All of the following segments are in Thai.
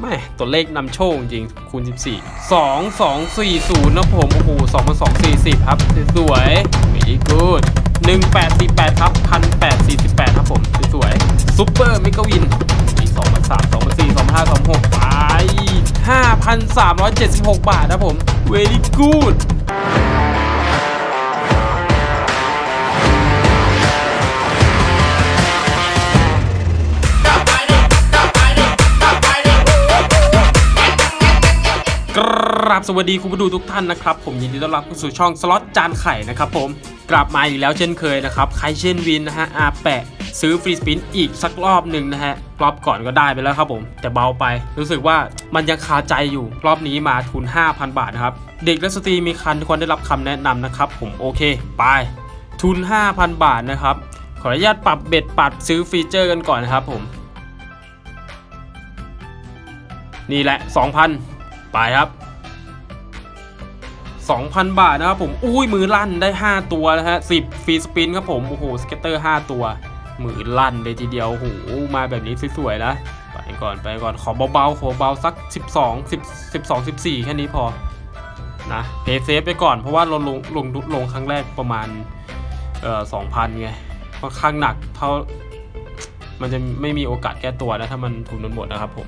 แม่ตัวเลขนำโชคจริงคูณ 14 2 2 4 0นะผมโอ้โห2 2 4 0ครับสวยๆ very good 1848ครับ1848ครับผมสวยๆซุปเปอร์มิกวินมี2มา3 2 4 2 5 2 6ไป5,376 บาทนะผม very good ราบสวัสดีคุณผู้ดูทุกท่านนะครับ ผมยินดีต้อนรับเข้าสู่ช่องสล็อตจานไข่นะครับผมกลับมาอีกแล้วเช่นเคยนะครับใครเช่นวินนะฮะอาแปะซื้อฟรีสปินอีกสักรอบหนึ่งนะฮะรอบก่อนก็ได้ไปแล้วครับผม แต่เบาไป รู้สึกว่ามันยังคาใจอยู่รอบนี้มาทุน 5,000 บาทนะครับ เด็กและสตรีมีคันควรได้รับคำแนะนำนะครับ ผมโอเคไปทุน 5,000 บาทนะครับ ขออนุญาตปรับเบ็ดปรับซื้อฟีเจอร์กันก่อนนะครับผม นี่แหละ 2,000 ไปครับ 2,000 บาทนะครับผม อุ้ยมือลั่นได้ 5 ตัวนะฮะ10ฟรีสปินครับผม โอ้โหสเก็ตเตอร์ 5 ตัว มือลั่นเลยทีเดียว โอ้โห มาแบบนี้สวยๆนะไปก่อนไปก่อนขอเบาๆ ขอเบาสัก 12 10 12 14 แค่นี้พอ นะเพย์เซฟไปก่อนเพราะว่าเราลงลงลงครั้งแรกประมาณเอ่อ2,000 ไงค่อนข้างหนักเท่ามันจะไม่มีโอกาสแก้ตัวนะถ้ามันทุนมันหมดนะครับผม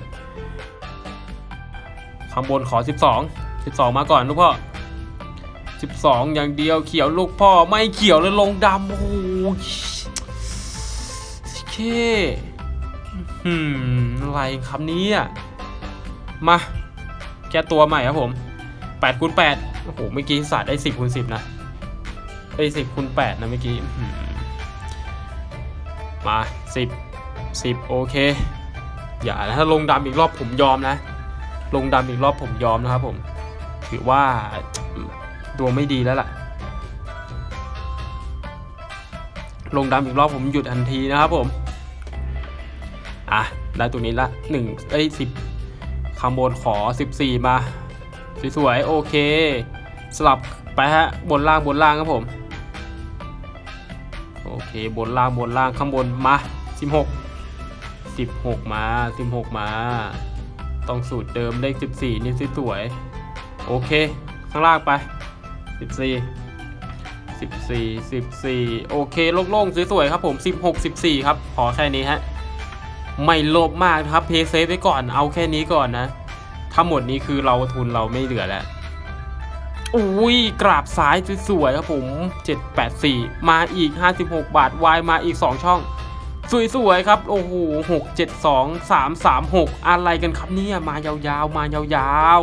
ข้างบนขอ 12 12 มาก่อนลูกพ่อ 12 อย่างเดียวเขียวลูกพ่อไม่เขียวเลยลงดำโอ้โหเคอืมอะไรครับนี้มาแก้ตัวใหม่ครับผม8คูณ8โอ้โหเมื่อกี้ศาสตร์ได้ 10คูณ10 นะไอ้10คูณ8นะเมื่อกี้มา 10 10 โอเค อย่านะถ้าลงดำอีกรอบผมยอมนะ ลงดำอีกรอบผมยอมนะครับผม ถือว่า ดวงไม่ดีแล้วล่ะ ลงดำอีกรอบผมหยุดทันทีนะครับผม อะ ได้ตรงนี้ละหนึ่งเอ้ยสิบคำบนขอ 14 มา สวยๆ โอเค สลับไปฮะ บนล่างบนล่างครับผม โอเค บนล่างบนล่างข้างบนมา 16 16 มา 16 มา ต้องสูตรเดิมเลข14 นี่สวยๆโอเค ข้างล่างไป 14 14 14 โอเคโล่งๆสวยๆครับผม 16 14 ครับพอแค่นี้ฮะ ไม่โลภมากนะครับเพย์เซฟไว้ก่อนเอาแค่นี้ก่อนนะถ้าหมดนี้คือเราทุนเราไม่เหลือแล้วอุ้ยกราบซ้ายสวยๆครับผม 784 มาอีก 56 บาทวายมาอีก 2 ช่อง สวยๆครับ โอ้โหหกเจ็ดสองสามสามหกอะไรกันครับเนี่ย มายาวๆ มายาว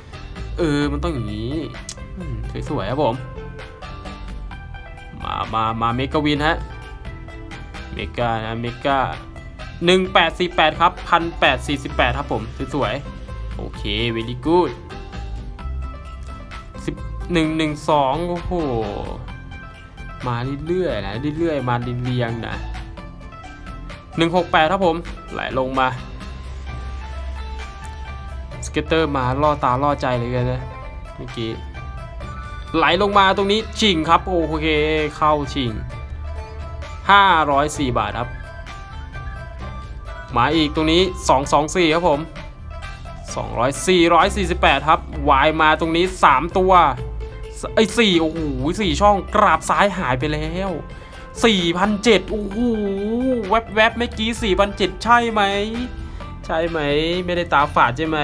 ๆ เออ มันต้องอย่างนี้ สวยๆครับผม มามามาเมกาวินฮะ เมกานะเมกาหนึ่งแปดสี่แปดครับพันแปดสี่สิบแปดครับผม สวยๆ โอเค very good สิบหนึ่งหนึ่งสองโอ้โห มาเรื่อยๆนะเรื่อยๆ มาเรียงๆนะ168ครับผม ไหลลงมาสเก็ตเตอร์มาล่อตาล่อใจเลยกันนะเมื่อกี้ ไหลลงมาตรงนี้ชิงครับ โอเคเข้าชิง 504 บาทครับ มาอีกตรงนี้ 224 ครับผม 200 448 ครับวายมาตรงนี้ 3 ตัวไอ้สี่โอ้โหสี่ช่องกราบซ้ายหายไปแล้ว4,007โอ้โหแวบๆบเมื่อกี้4,007ใช่ไหม ใช่ไหม ไม่ได้ตาฝาดใช่ไหม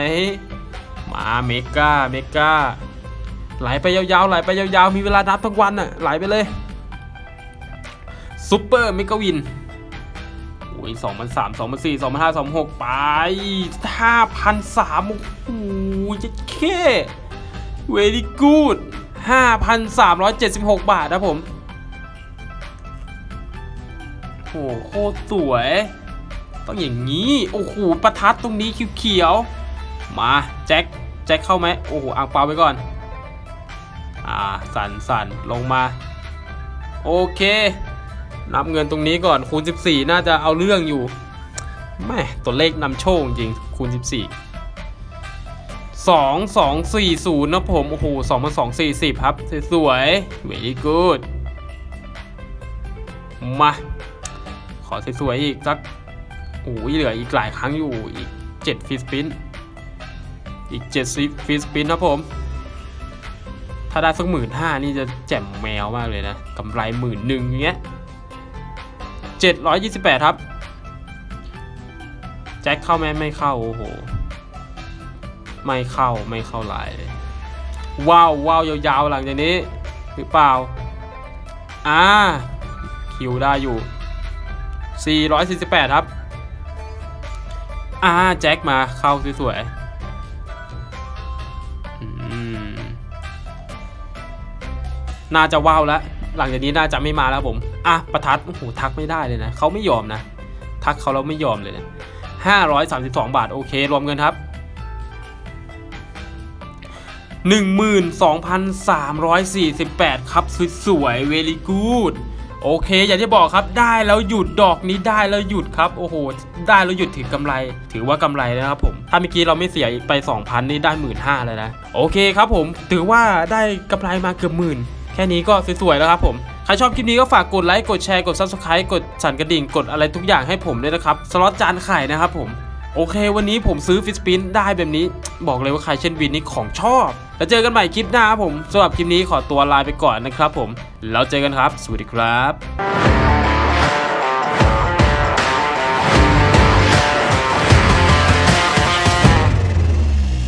มาเมกาเมกา ไหลไปยาวๆไหลไปยาวๆมีเวลานับทั้งวันอะไหลไปเลยซุปเปอร์เมกาวินโอ้ยสองพันสามสองพันสี่สองพันห้าสองพันหกไปห้าพันสามโอ้โหจะแค่เวลี่กูดห้าพันสามร้อยเจ็ดสิบหกบาทนะผมโอ้โหโคตรสวย ต้องอย่างนี้ โอ้โห ประทัดตรงนี้เขียวๆมา แจ็ค แจ็คเข้าไหม โอ้โห อ่างเปาไปก่อน อ่าสั่นสั่นลงมา โอเค นับเงินตรงนี้ก่อนคูณ 14 น่าจะเอาเรื่องอยู่แม่ตัวเลขนำโชคจริงคูณ 14 2 2 4 0 นะผม โอ้โห2 2 4 0 ครับ สวยๆ very good มา ขอสวยๆอีกสักโอ้ยเหลืออีกหลายครั้งอยู่อีก 7 ฟิสปิน อีก7ซิฟิสปินครับผม ถ้าได้สักหมื่นห้านี่จะแจ่มแมวมากเลยนะกำไรหมื่นหนึ่งอย่างเงี้ยเจ็ดร้อยยี่สิบแปดครับ แจ็คเข้าไหมไม่เข้า โอ้โห ไม่เข้าไม่เข้าหลายเลย ว้าวว้าวยาวๆ หลังจากนี้ หรือเปล่า อ่า คิวได้อยู่ 448 ครับ อ่า แจ็คมาเข้าสวยๆอืม น่าจะว้าวแล้วหลังจากนี้น่าจะไม่มาแล้วผมอะประทัดโอ้โหทักไม่ได้เลยนะเขาไม่ยอมนะ ทักเขาแล้วไม่ยอมเลยนะ532บาทโอเค รวมเงินครับ12,348ครับสวยๆ very good โอเค อย่างที่บอกครับได้แล้วหยุดดอกนี้ได้แล้วหยุดครับโอ้โห ได้แล้วหยุดถือกำไร ถือว่ากำไรนะครับผมถ้าเมื่อกี้เราไม่เสียไป 2,000 นี่ได้หมื่นห้าเลยนะ โอเคครับผมถือว่าได้กำไรมาเกือบหมื่น แค่นี้ก็สวยๆแล้วครับผมใครชอบคลิปนี้ก็ฝากกดไลค์กดแชร์กด subscribe กดสั่นกระดิ่งกดอะไรทุกอย่างให้ผมด้วยนะครับสล็อตจานไข่นะครับผมโอเค วันนี้ผมซื้อฟิสปินได้แบบนี้ บอกเลยว่าใครเช่นวินนี่ของชอบ แล้วเจอกันใหม่คลิปหน้าครับผมสำหรับคลิปนี้ขอตัวลาไปก่อนนะครับผมแล้วเจอกันครับ สวัสดีครับ